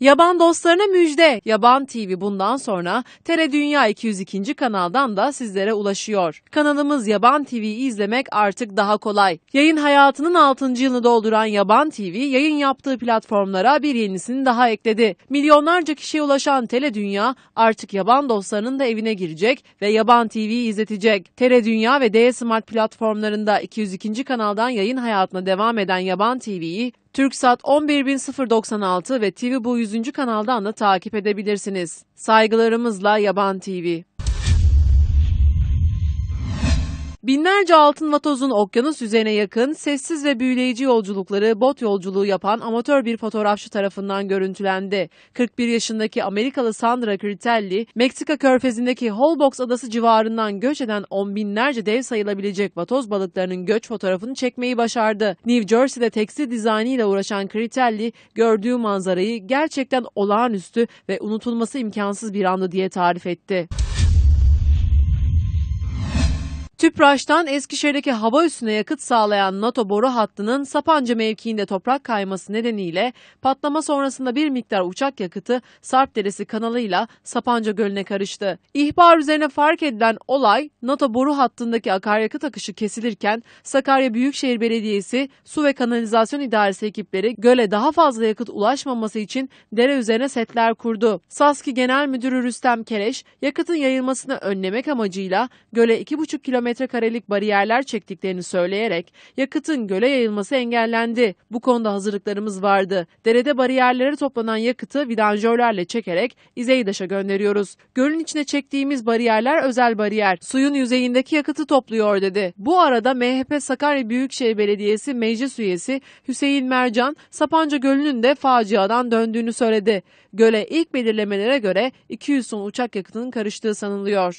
Yaban dostlarına müjde. Yaban TV bundan sonra TR Dünya 202. kanaldan da sizlere ulaşıyor. Kanalımız Yaban TV'yi izlemek artık daha kolay. Yayın hayatının 6. yılını dolduran Yaban TV, yayın yaptığı platformlara bir yenisini daha ekledi. Milyonlarca kişiye ulaşan Tele Dünya artık yaban dostlarının da evine girecek ve Yaban TV'yi izletecek. TR Dünya ve D Smart platformlarında 202. kanaldan yayın hayatına devam eden Yaban TV'yi TürkSat 11096 ve TV Bu 100. kanaldan da takip edebilirsiniz. Saygılarımızla Yaban TV. Binlerce altın vatozun okyanus yüzeyine yakın sessiz ve büyüleyici yolculukları bot yolculuğu yapan amatör bir fotoğrafçı tarafından görüntülendi. 41 yaşındaki Amerikalı Sandra Critelli, Meksika körfezindeki Holbox adası civarından göç eden on binlerce dev sayılabilecek vatoz balıklarının göç fotoğrafını çekmeyi başardı. New Jersey'de tekstil dizaynıyla uğraşan Critelli, gördüğü manzarayı gerçekten olağanüstü ve unutulması imkansız bir andı diye tarif etti. Tüpraş'tan Eskişehir'deki hava üssüne yakıt sağlayan NATO boru hattının Sapanca mevkiinde toprak kayması nedeniyle patlama sonrasında bir miktar uçak yakıtı Sarp Deresi kanalıyla Sapanca Gölü'ne karıştı. İhbar üzerine fark edilen olay NATO boru hattındaki akaryakıt akışı kesilirken Sakarya Büyükşehir Belediyesi Su ve Kanalizasyon İdaresi ekipleri göle daha fazla yakıt ulaşmaması için dere üzerine setler kurdu. Saski Genel Müdürü Rüstem Kereş yakıtın yayılmasını önlemek amacıyla göle 2,5 kilometre karelik bariyerler çektiklerini söyleyerek yakıtın göle yayılması engellendi. Bu konuda hazırlıklarımız vardı. Derede bariyerlere toplanan yakıtı vidanjörlerle çekerek İzeydaş'a gönderiyoruz. Gölün içine çektiğimiz bariyerler özel bariyer. Suyun yüzeyindeki yakıtı topluyor dedi. Bu arada MHP Sakarya Büyükşehir Belediyesi Meclis Üyesi Hüseyin Mercan, Sapanca Gölü'nün de faciadan döndüğünü söyledi. Göle ilk belirlemelere göre 200 ton uçak yakıtının karıştığı sanılıyor.